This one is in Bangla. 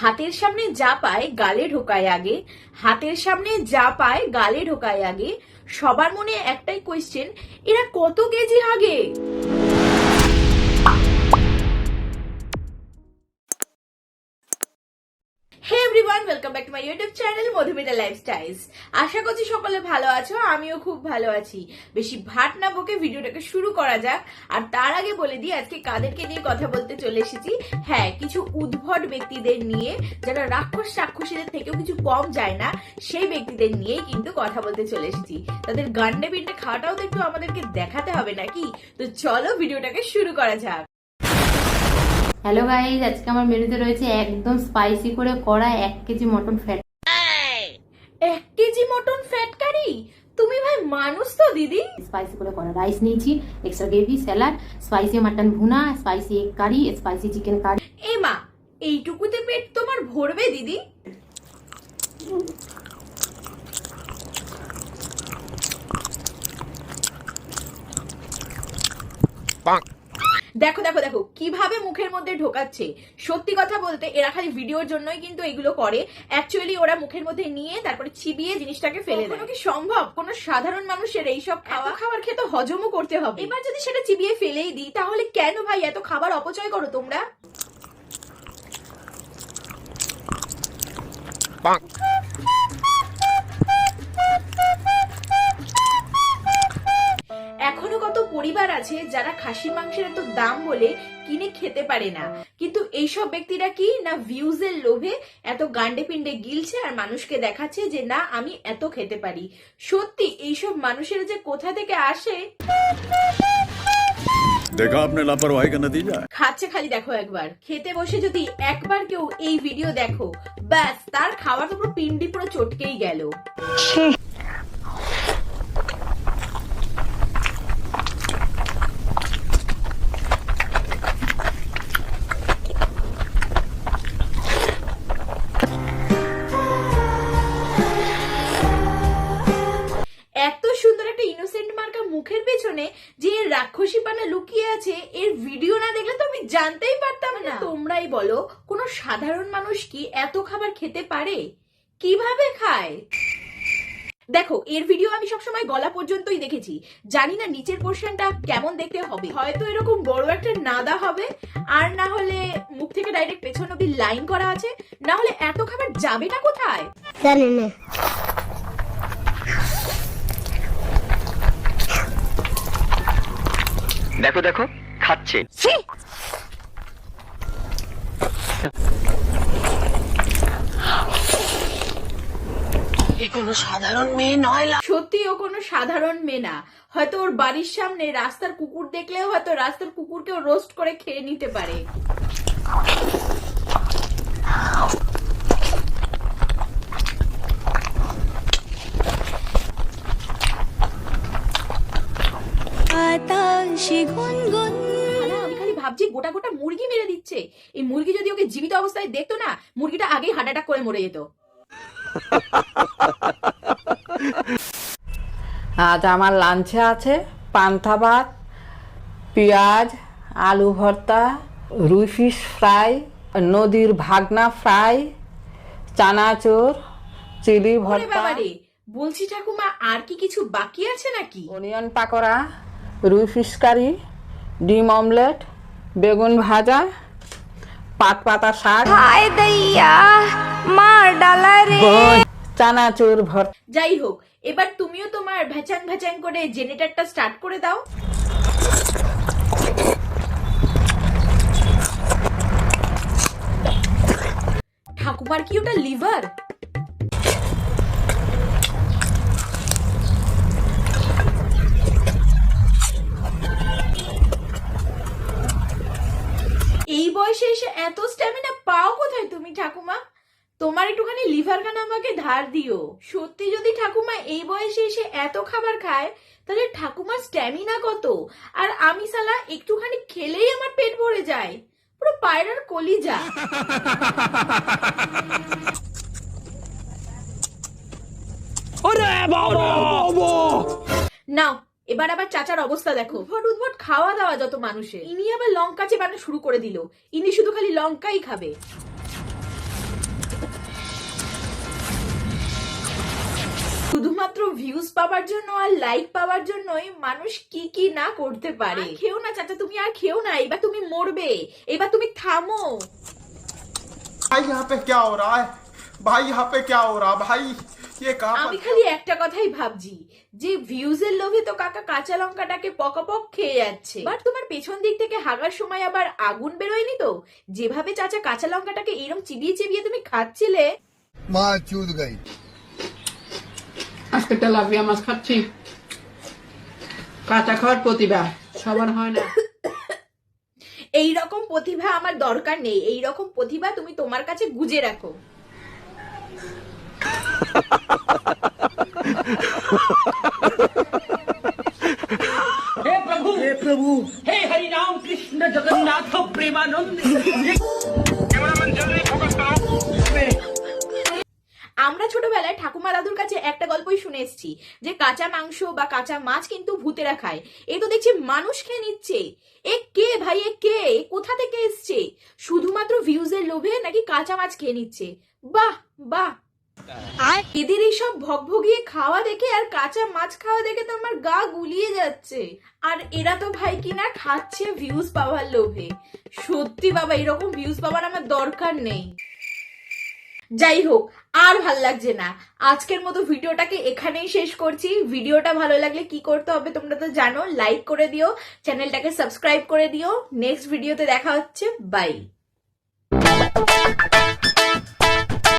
হাতের সামনে যা পায় গালে ঢোকায় আগে, হাতের সামনে যা পায় গালে ঢোকায় আগে। সবার মনে একটাই কোয়েশ্চেন এরা কত কেজি হাগে? Hey everyone welcome back to আশা করছি সকলে ভালো আছো, আমিও খুব ভালো আছি। বেশি ভাট না ভিডিওটাকে শুরু করা যাক, আর তার আগে বলে কাদেরকে নিয়ে কথা বলতে চলে এসেছি। হ্যাঁ কিছু উদ্ভট ব্যক্তিদের নিয়ে, যারা রাক্ষস থেকেও কিছু কম যায় না, সেই ব্যক্তিদের নিয়েই কিন্তু কথা বলতে চলে এসেছি। তাদের গান্ডে পিন্ডে খাওয়াটাও তো একটু আমাদেরকে দেখাতে হবে নাকি? তো চলো ভিডিওটাকে শুরু করা যাক। হ্যালো গাইজ আজকে আমার মেনুতে রয়েছে একদম স্পাইসি করে করা এক কেজি মটন ফ্যাট এক কেজি মটন ফ্যাট কারি তুমি ভাই মানুষ তো দিদি। স্পাইসি করে করা রাইস নিয়েছি extra gravy salad spicy mutton ভুনা spicy egg curry spicy chicken curry এ মা এইটুকুতে পেট তোমার ভরবে দিদি। দেখো দেখো দেখো কীভাবে মুখের মধ্যে ঢোকাচ্ছে। সত্যি কথা বলতে এরা খালি ভিডিওর জন্যই কিন্তু এগুলো করে। অ্যাকচুয়ালি ওরা মুখের মধ্যে নিয়ে তারপরে চিবিয়ে জিনিসটাকে ফেলে দেয়। কি সম্ভব? কোন সাধারণ মানুষের এইসব খাওয়া খাবার খেতে হজমও করতে হবে। এবার যদি সেটা চিবিয়ে ফেলেই দিই তাহলে কেন ভাই এত খাবার অপচয় করো তোমরা? আছে যারা খাসি মাংসের এত দাম বলে কিনে খেতে পারে না। কিন্তু এইসব ব্যক্তিরা কি? না ভিউজের লোভে এত গান্ডে পিন্ডে গিলছে আর মানুষকে দেখাচ্ছে যে না আমি এত খেতে পারি। সত্যি এইসব মানুষের যে কোথা থেকে আসে? খাচ্ছে খালি দেখো একবার। খেতে বসে যদি একবার কেউ এই ভিডিও দেখো ব্যাস তার খাওয়ার তো পুরো পিন্ডি পুরো চটকেই গেল। না। তোমরাই বলো কোনো সাধারণ মানুষ কি এত খাবার খেতে পারে? কীভাবে খায়? দেখো এর ভিডিও আমি সবসময় গলা পর্যন্তই দেখেছি। জানি না নিচের পোর্শনটা কেমন দেখতে হবে। হয়তো এরকম বড় একটা নাদা হবে আর না হলে মুখ থেকে ডাইরেক্ট পেছন অব্দি লাইন করা আছে। না হলে এত খাবার যাবে না কোথায়? জানি না। দেখো দেখো খাচ্ছে। সত্যি ও কোনো সাধারণ মেয়ে না। হয়তো ওর বাড়ির সামনে রাস্তার কুকুর দেখলেও হয়তো রাস্তার কুকুরকেও রোস্ট করে খেয়ে নিতে পারে। ভাবছি গোটা গোটা মুরগি মেরে দিচ্ছে। এই মুরগি যদি ওকে জীবিত অবস্থায় দেখতো না মুরগিটা আগেই হার্ট অ্যাটাক করে মরে যেত। আজ আমার লাঞ্চে আছে পান্তা ভাত পেঁয়াজ আলু ভর্তা রুই ফিশ ফ্রাই নদীর ভাগনা ফ্রাই চানাচুর চিলি ভর্তা। বলছি ঠাকুমা আর কি কিছু বাকি আছে নাকি? অনিয়ন পাকোড়া রুই ফিশ কারি ডিম অমলেট বেগুন ভাজা পাত পাতা শাক। হায় দইয়া মার ডালা রে। চানাচুর ভর্তা যাই হোক এবার তুমিও তোমার ভ্যাচাং ভ্যাচাং করে জেনারেটরটা স্টার্ট করে দাও। ঠাকুমার কি ওটা লিভার বয়সে এসে এত স্ট্যামিনা পাও কোথায় তুমি ঠাকুমা? তোমার একটুখানি লিভার গান আমাকে ধার দিও? সত্যি যদি ঠাকুমা এই বয়সে এসে এত খাবার খায় তাহলে ঠাকুমার স্ট্যামিনা কত? আর আমি সালা একটুখানি খেলেই আমার পেট ভরে যায়। পুরো পায়রার কলিজা। নাও এবার আবার চাচার অবস্থা দেখো। উদ্ভট উদ্ভট খাওয়া দাওয়া যত মানুষের। ইনি আবার লঙ্কা চেপানো শুরু করে দিল। ইনি শুধু খালি লঙ্কাই খাবে। শুধুমাত্র ভিউজ পাওয়ার জন্য আর লাইক পাওয়ার জন্যই মানুষ কি কি না করতে পারে। খেও না চাচা তুমি আর খেও না। এবার তুমি মরবে। এবার তুমি থামো। ভাই ইহা কে হো রা ভাই ইহা পে হো রা ভাই আমি খালি একটা কথাই ভাবছি যে ভিউজের লোভে তো কাকা কাঁচা লঙ্কাটাকে পকাপক খেয়ে যাচ্ছে। বাট তোমার পেছন দিক থেকে হাগার সময় আবার আগুন বেরোয়নি তো? যেভাবে চাচা কাঁচা লঙ্কাটাকে এরম চিবিয়ে চিবিয়ে তুমি খাচ্ছিলে। মা চুদ গাই। আজকে তেলাপিয়া মাছ খাচ্ছি। কাঁচা খাওয়ার প্রতিভা সবার হয় না। এই রকম প্রতিভা আমার দরকার নেই। এই রকম প্রতিভা তুমি তোমার কাছে গুজে রাখো। আমরা ছোটবেলায় ঠাকুমা দাদুর কাছে একটা গল্পই শুনে এসেছি যে কাঁচা মাংস বা কাঁচা মাছ কিন্তু ভূতেরা খায়। এ তো দেখছি মানুষ খেয়ে নিচ্ছে। এ কে ভাই এ কে? কোথা থেকে এসছে? শুধুমাত্র ভিউজের লোভে নাকি কাঁচা মাছ খেয়ে নিচ্ছে? বাহ বাহ। এদের এইসব ভগভগিয়ে খাওয়া দেখে আর কাঁচা মাছ খাওয়া দেখে তো আমার গা গুলিয়ে যাচ্ছে। আর এরা তো ভাই কিনা খাচ্ছে ভিউজ পাওয়ার লোভে। সত্যি বাবা, এরকম ভিউজ পাওয়ার আমার দরকার নেই। যাই হোক, আর ভালো লাগছে না। আজকের মতো ভিডিওটাকে এখানেই শেষ করছি। ভিডিওটা ভালো লাগলে কি করতে হবে তোমরা তো জানো লাইক করে দিও, চ্যানেলটাকে সাবস্ক্রাইব করে দিও। নেক্সট ভিডিওতে দেখা হচ্ছে। বাই